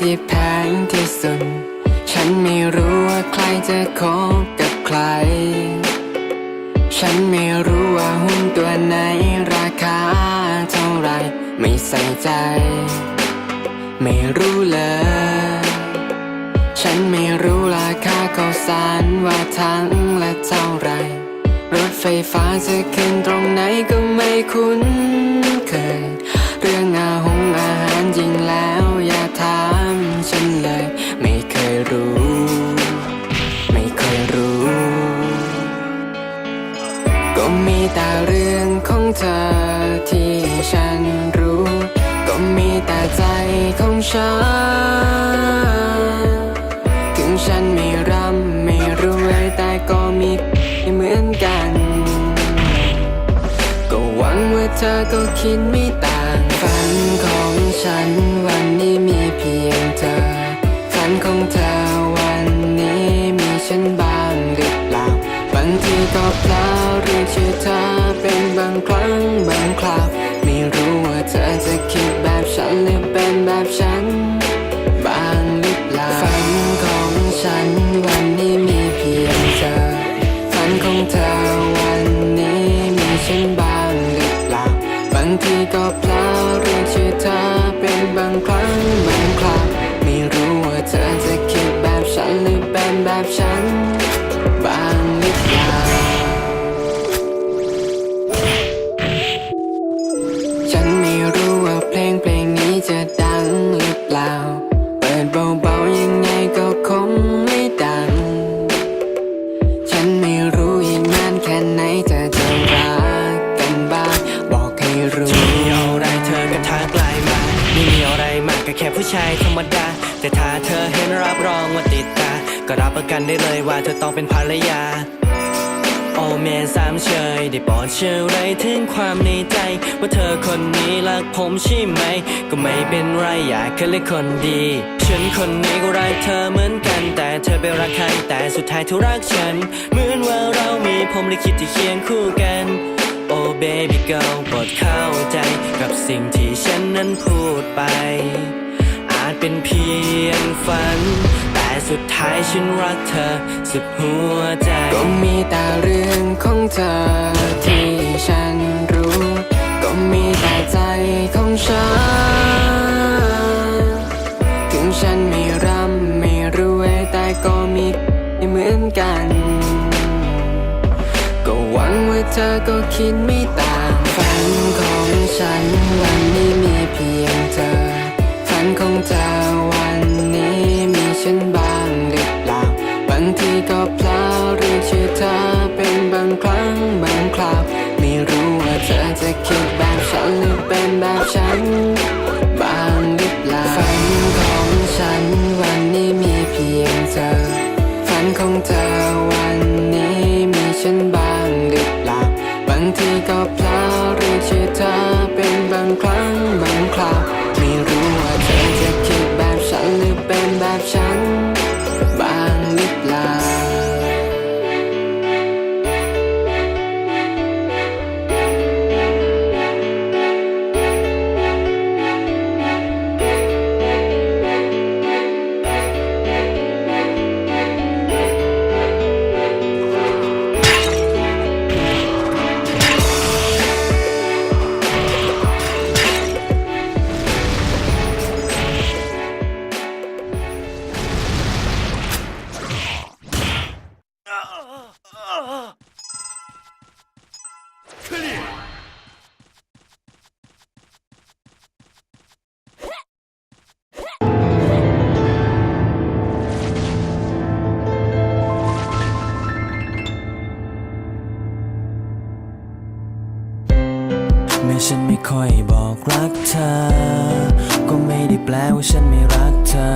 ที่แพงที่สุด ฉันไม่รู้ว่าใครจะคบกับใคร ฉันไม่รู้ว่าหุ้นตัวไหนราคาเท่าไร ไม่ใส่ใจ ไม่รู้เลย ฉันไม่รู้ราคาข้าวสารว่าทั้งและเท่าไร รถไฟฟ้าจะขึ้นตรงไหนก็ไม่คุ้นเคย เรื่อง ก็มีแต่เรื่องของเธอที่ฉันรู้ ก็มีแต่ใจของฉัน ถึงฉันไม่ร่ำไม่รวยแต่ก็มีเหมือนกัน ก็หวังว่าเธอก็คิดไม่ต่างฝันของฉันวันนี้ ทีก็เพลาเรียกชื่อเธอเป็นบางครั้งบางคราวไม่รู้ว่าเธอจะคิดแบบฉันหรือเป็นแบบฉันบาง ชายธรรมดา แต่ถ้าเธอเห็นรับรองว่าติดตา ก็รับประกันได้เลยว่าเธอต้องเป็นภรรยา โอเมนสามเชยได้บอกเชื่อไรถึงความในใจ ว่าเธอคนนี้รักผมใช่ไหม ก็ไม่เป็นไรอยากแค่เลือกคนดี ฉันคนนี้ก็รักเธอเหมือนกัน แต่เธอไปรักใครแต่สุดท้ายเธอรักฉัน เหมือนว่าเรามีผมลิขิตที่เคียงคู่กันโอ้ baby girl โปรดเข้าใจกับสิ่งที่ฉันนั้นพูดไป อาจเป็นเพียงฝัน แต่สุดท้ายฉันรักเธอ สุดหัวใจ ก็มีแต่เรื่องของเธอที่ฉันรู้ ก็มีแต่ใจของฉัน ถึงฉันไม่ร่ำไม่รวยแต่ก็มีเหมือนกัน ก็หวังว่าเธอก็คิดไม่ต่างฝันของฉันวันนี้มีเพียงเธอ ฝันของเธอวันนี้มีฉันบ้างหรือเปล่า บางทีก็เพลาเรียกชื่อเธอเป็นบางครั้งบางคราว ไม่รู้ว่าเธอจะคิดแบบฉันหรือเป็นแบบฉัน บ้างหรือเปล่า ฝันของฉันวันนี้มีเพียงเธอ ฝันของเธอวันนี้มีฉันบ้างหรือเปล่า บางทีก็เพลาเรียกชื่อเธอเป็นบางครั้งบางคราวไม่รู้ เป็นแบบฉัน เมื่อฉันไม่ค่อยบอกรักเธอ ก็ไม่ได้แปลว่าฉันไม่รักเธอ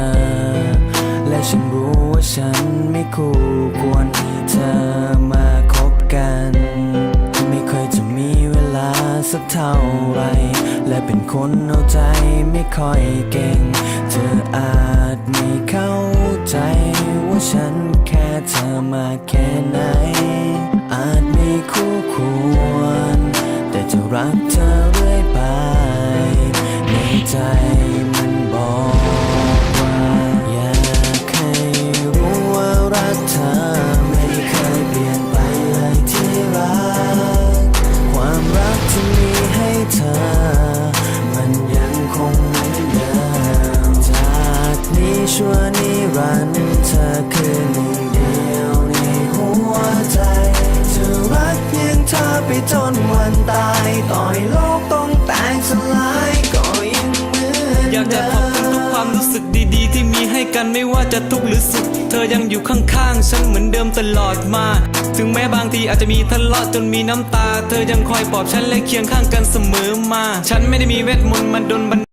และฉันรู้ว่าฉันไม่คู่ควรเธอมาคบกัน ไม่ค่อยจะมีเวลาสักเท่าไร และเป็นคนเอาใจไม่ค่อยเก่ง เธออาจไม่เข้าใจว่าฉันแค่เธอมาแค่ไหน อาจไม่คู่ควร จะรักเธอเรื่อยไป ในใจมันบอกว่าอยากให้รู้ว่ารักเธอไม่เคยเปลี่ยนไปเลยที่รัก ความรักที่มีให้เธอ มันยังคงเหมือนเดิมจากนี้ชั่วนิรันดร์เธอคือหนึ่งเดียวในหัวใจจะรักยิ่งเธอไปจน ตายต่อยโลกต้องแตกสลายก็ยังเหมือนอยากจะขอบคุณทุกความรู้สึกดีๆ ที่มีให้กันไม่ว่าจะทุกข์หรือสุข เธอยังอยู่ข้างๆฉันเหมือนเดิมตลอดมา ถึงแม้บางทีอาจจะมีทะเลาะจนมีน้ำตา เธอยังคอยปลอบฉันและเคียงข้างกันเสมอมา ฉันไม่ได้มีเวทมนต์มาดนบัน